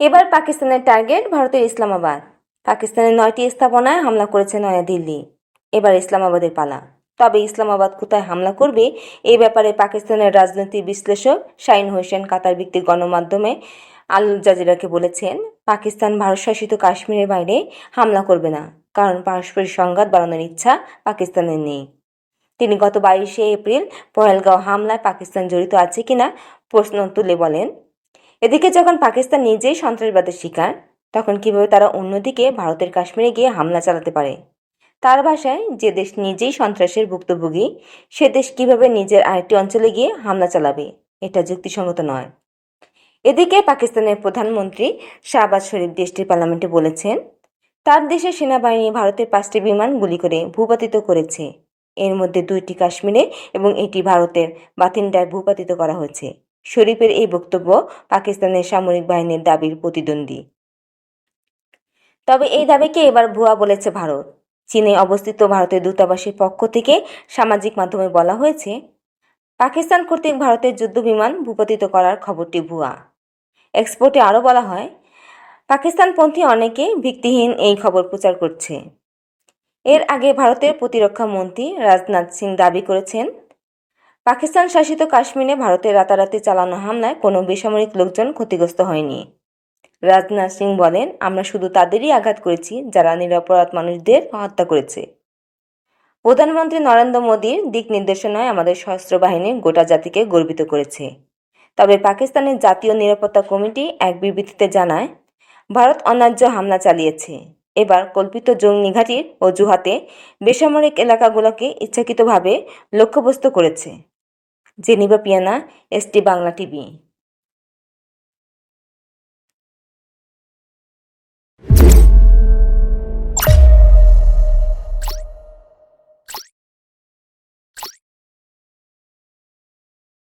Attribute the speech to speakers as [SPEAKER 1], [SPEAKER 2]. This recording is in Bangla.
[SPEAKER 1] এবার পাকিস্তানের টার্গেট ভারতের ইসলামাবাদ। পাকিস্তানের নয়টি স্থাপনায় হামলা করেছে নয়াদিল্লি। এবার ইসলামাবাদের পালা। তবে ইসলামাবাদ কোথায় হামলা করবে এই ব্যাপারে পাকিস্তানের রাজনৈতিক বিশ্লেষক শাহিন হোসেন কাতার ভিত্তিক গণমাধ্যমে আল জাজিরাকে বলেছেন, পাকিস্তান ভারত শাসিত কাশ্মীরের বাইরে হামলা করবে না, কারণ পারস্পরিক সংঘাত বাড়ানোর ইচ্ছা পাকিস্তানের নেই। তিনি গত বাইশে এপ্রিল পহেলগাঁও হামলায় পাকিস্তান জড়িত আছে কিনা প্রশ্ন তুলে বলেন এদিকে যখন পাকিস্তান নিজেই সন্ত্রাসবাদের শিকার, তখন কীভাবে তারা অন্যদিকে ভারতের কাশ্মীরে গিয়ে হামলা চালাতে পারে? তার ভাষায়, যে দেশ নিজেই সন্ত্রাসের ভুক্তভোগী, সে দেশ কীভাবে নিজের আরেকটি অঞ্চলে গিয়ে হামলা চালাবে? এটা যুক্তিসঙ্গত নয়। এদিকে পাকিস্তানের প্রধানমন্ত্রী শাহবাজ শরীফ দেশটির পার্লামেন্টে বলেছেন, তার দেশের সেনাবাহিনী ভারতের পাঁচটি বিমান গুলি করে ভূপাতিত করেছে। এর মধ্যে দুইটি কাশ্মীরে এবং এটি ভারতের বাথিন্ডায় ভূপাতিত করা হয়েছে। শরীফের এই বক্তব্য পাকিস্তানের সামরিক বাহিনীর দাবির প্রতিদ্বন্দ্বী। তবে এই দাবিকে এবার ভুয়া বলেছে ভারত। চীনে অবস্থিত ভারতের দূতাবাসের পক্ষ থেকে সামাজিক মাধ্যমে বলা হয়েছে, পাকিস্তান কর্তৃক ভারতের যুদ্ধ বিমান ভূপাতিত করার খবরটি ভুয়া। এক্সপোর্টে আরও বলা হয়, পাকিস্তানপন্থী অনেকে ভিত্তিহীন এই খবর প্রচার করছে। এর আগে ভারতের প্রতিরক্ষা মন্ত্রী রাজনাথ সিং দাবি করেছেন পাকিস্তান শাসিত কাশ্মীরে ভারতের রাতারাতি চালানো হামলায় কোনো বেসামরিক লোকজন ক্ষতিগ্রস্ত হয়নি। রাজনাথ সিং বলেন, আমরা শুধু তাদেরই আঘাত করেছি যারা নিরাপরাধ মানুষদের হত্যা করেছে। প্রধানমন্ত্রী নরেন্দ্র মোদীর দিক নির্দেশনায় আমাদের সশস্ত্র বাহিনী গোটা জাতিকে গর্বিত করেছে। তবে পাকিস্তানের জাতীয় নিরাপত্তা কমিটি এক বিবৃতিতে জানায়, ভারত অন্যায্য হামলা চালিয়েছে। এবার কল্পিত জঙ্গি ঘাঁটির অজুহাতে বেসামরিক এলাকাগুলোকে ইচ্ছাকৃতভাবে লক্ষ্যবস্তু করেছে। জেনিবা পিয়ানা এসটি বাংলা টিভি।